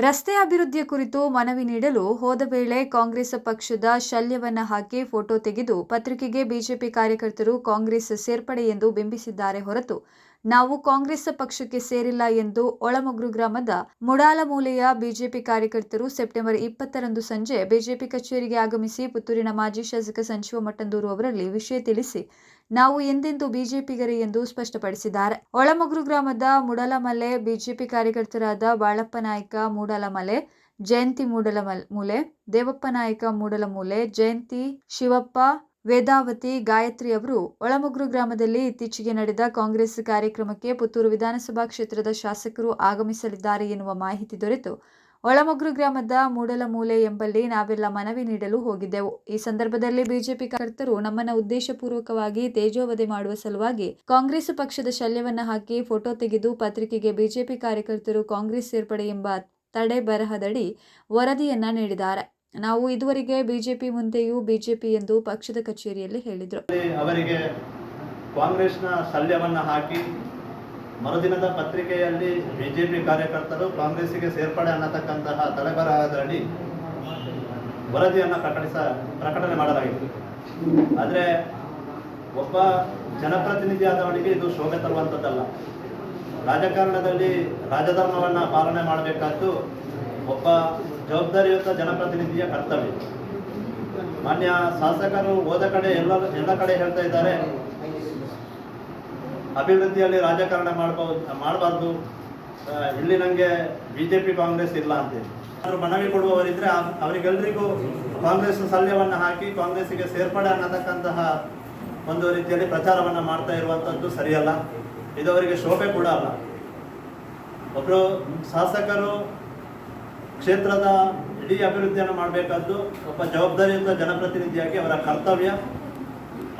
ರಸ್ತೆ ಅಭಿವೃದ್ಧಿಯ ಕುರಿತು ಮನವಿ ನೀಡಲು ಹೋದ ವೇಳೆ ಕಾಂಗ್ರೆಸ್ ಪಕ್ಷದ ಶಲ್ಯವನ್ನ ಹಾಕಿ ಫೋಟೋ ತೆಗೆದು ಪತ್ರಿಕೆಗೆ ಬಿಜೆಪಿ ಕಾರ್ಯಕರ್ತರು ಕಾಂಗ್ರೆಸ್ ಸೇರ್ಪಡೆ ಎಂದು ಬಿಂಬಿಸಿದ್ದಾರೆ ಹೊರತು ನಾವು ಕಾಂಗ್ರೆಸ್ ಪಕ್ಷಕ್ಕೆ ಸೇರಿಲ್ಲ ಎಂದು ಒಳಮೊಗ್ರು ಗ್ರಾಮದ ಮುಡಾಲಮೂಲೆಯ ಬಿಜೆಪಿ ಕಾರ್ಯಕರ್ತರು ಸೆಪ್ಟೆಂಬರ್ ಇಪ್ಪತ್ತರಂದು ಸಂಜೆ ಬಿಜೆಪಿ ಕಚೇರಿಗೆ ಆಗಮಿಸಿ ಪುತ್ತೂರಿನ ಮಾಜಿ ಶಾಸಕ ಸಂಜೀವ ಮಟ್ಟಂದೂರು ಅವರಲ್ಲಿ ವಿಷಯ ತಿಳಿಸಿ ನಾವು ಎಂದೆಂದೂ ಬಿಜೆಪಿಗರೇ ಎಂದು ಸ್ಪಷ್ಟಪಡಿಸಿದ್ದಾರೆ. ಒಳಮೊಗ್ರು ಗ್ರಾಮದ ಮೂಡಲಮಲೆ, ಬಿಜೆಪಿ ಕಾರ್ಯಕರ್ತರಾದ ಬಾಳಪ್ಪ ನಾಯ್ಕ ಮೂಡಲಮಲೆ, ಜಯಂತಿ ಮೂಡಲಮಲ್, ಮೂಲೆ, ದೇವಪ್ಪ ನಾಯಕ ಮೂಡಲಮೂಲೆ, ಜಯಂತಿ ಶಿವಪ್ಪ ವೇದಾವತಿ ಗಾಯತ್ರಿ ಅವರು ಒಳಮೊಗ್ರು ಗ್ರಾಮದಲ್ಲಿ ಇತ್ತೀಚೆಗೆ ನಡೆದ ಕಾಂಗ್ರೆಸ್ ಕಾರ್ಯಕ್ರಮಕ್ಕೆ ಪುತ್ತೂರು ವಿಧಾನಸಭಾ ಕ್ಷೇತ್ರದ ಶಾಸಕರು ಆಗಮಿಸಲಿದ್ದಾರೆ ಎನ್ನುವ ಮಾಹಿತಿ ದೊರೆತು. ಒಳಮೊಗ್ರು ಗ್ರಾಮದ ಮೂಡಲಮೂಲೆ ಎಂಬಲ್ಲಿ ನಾವೆಲ್ಲ ಮನವಿ ನೀಡಲು ಹೋಗಿದ್ದೆವು. ಈ ಸಂದರ್ಭದಲ್ಲಿ ಬಿಜೆಪಿ ಕಾರ್ಯಕರ್ತರು ನಮ್ಮನ್ನ ಉದ್ದೇಶಪೂರ್ವಕವಾಗಿ ತೇಜೋವಧೆ ಮಾಡುವ ಸಲುವಾಗಿ ಕಾಂಗ್ರೆಸ್ ಪಕ್ಷದ ಶಲ್ಯವನ್ನ ಹಾಕಿ ಫೋಟೋ ತೆಗೆದು ಪತ್ರಿಕೆಗೆ ಬಿಜೆಪಿ ಕಾರ್ಯಕರ್ತರು ಕಾಂಗ್ರೆಸ್ ಸೇರ್ಪಡೆ ಎಂಬ ತಡೆ ಬರಹದಡಿ ವರದಿಯನ್ನ ನೀಡಿದ್ದಾರೆ. ನಾವು ಇದುವರೆಗೆ ಬಿಜೆಪಿ ಮುಂದೆಯೂ ಬಿಜೆಪಿ ಎಂದು ಪಕ್ಷದ ಕಚೇರಿಯಲ್ಲಿ ಹೇಳಿದರು. ಅವರಿಗೆ ಕಾಂಗ್ರೆಸ್ನ ಹಾಕಿ ಮರುದಿನದ ಪತ್ರಿಕೆಯಲ್ಲಿ ಬಿಜೆಪಿ ಕಾರ್ಯಕರ್ತರು ಕಾಂಗ್ರೆಸ್ಸಿಗೆ ಸೇರ್ಪಡೆ ಅನ್ನತಕ್ಕಂತಹ ತಲೆಬರಹದಲ್ಲಿ ವರದಿಯನ್ನು ಪ್ರಕಟಿಸ, ಪ್ರಕಟಣೆ ಮಾಡಲಾಗಿತ್ತು. ಆದರೆ ಒಬ್ಬ ಜನಪ್ರತಿನಿಧಿಯಾದವನಿಗೆ ಇದು ಶೋಭೆ ತರುವಂಥದ್ದಲ್ಲ. ರಾಜಕಾರಣದಲ್ಲಿ ರಾಜಧರ್ಮವನ್ನು ಪಾಲನೆ ಮಾಡಬೇಕಾದ್ದು ಒಬ್ಬ ಜವಾಬ್ದಾರಿಯುತ ಜನಪ್ರತಿನಿಧಿಯ ಕರ್ತವ್ಯ. ಮಾನ್ಯ ಶಾಸಕರು ಹೋದ ಕಡೆ ಎಲ್ಲ ಎಲ್ಲ ಕಡೆ ಹೇಳ್ತಾ ಇದ್ದಾರೆ ಅಭಿವೃದ್ಧಿಯಲ್ಲಿ ರಾಜಕಾರಣ ಮಾಡಬಹುದು ಮಾಡಬಾರ್ದು. ಇಲ್ಲಿ ನನಗೆ ಬಿ ಜೆ ಪಿ ಕಾಂಗ್ರೆಸ್ ಇಲ್ಲ ಅಂತೇಳಿ. ಅವರು ಮನವಿ ಕೊಡುವವರಿದ್ರೆ ಆ- ಅವರಿಗೆಲ್ಲರಿಗೂ ಕಾಂಗ್ರೆಸ್ ಸಲ್ಯವನ್ನು ಹಾಕಿ ಕಾಂಗ್ರೆಸ್ಸಿಗೆ ಸೇರ್ಪಡೆ ಅನ್ನತಕ್ಕಂತಹ ಒಂದು ರೀತಿಯಲ್ಲಿ ಪ್ರಚಾರವನ್ನು ಮಾಡ್ತಾ ಇರುವಂಥದ್ದು ಸರಿಯಲ್ಲ. ಇದು ಅವರಿಗೆ ಶೋಭೆ ಕೂಡ ಅಲ್ಲ. ಒಬ್ಬರು ಶಾಸಕರು ಕ್ಷೇತ್ರದ ಇಡೀ ಅಭಿವೃದ್ಧಿಯನ್ನು ಮಾಡಬೇಕಾದ್ದು ಒಬ್ಬ ಜವಾಬ್ದಾರಿಯುತ ಜನಪ್ರತಿನಿಧಿಯಾಗಿ ಅವರ ಕರ್ತವ್ಯ.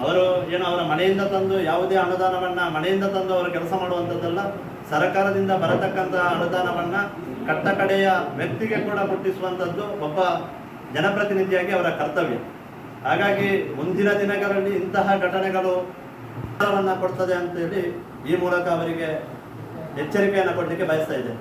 ಅವರು ಏನು ಅವರ ಮನೆಯಿಂದ ತಂದು ಯಾವುದೇ ಅನುದಾನವನ್ನು ಮನೆಯಿಂದ ತಂದು ಅವರು ಕೆಲಸ ಮಾಡುವಂಥದ್ದಲ್ಲ, ಸರ್ಕಾರದಿಂದ ಬರತಕ್ಕಂತಹ ಅನುದಾನವನ್ನು ಕಟ್ಟ ಕಡೆಯ ವ್ಯಕ್ತಿಗೆ ಕೂಡ ಮುಟ್ಟಿಸುವಂಥದ್ದು ಒಬ್ಬ ಜನಪ್ರತಿನಿಧಿಯಾಗಿ ಅವರ ಕರ್ತವ್ಯ. ಹಾಗಾಗಿ ಮುಂದಿನ ದಿನಗಳಲ್ಲಿ ಇಂತಹ ಘಟನೆಗಳು ಕೊಡ್ತದೆ ಅಂತೇಳಿ ಈ ಮೂಲಕ ಅವರಿಗೆ ಎಚ್ಚರಿಕೆಯನ್ನು ಕೊಡಲಿಕ್ಕೆ ಬಯಸ್ತಾ ಇದೆ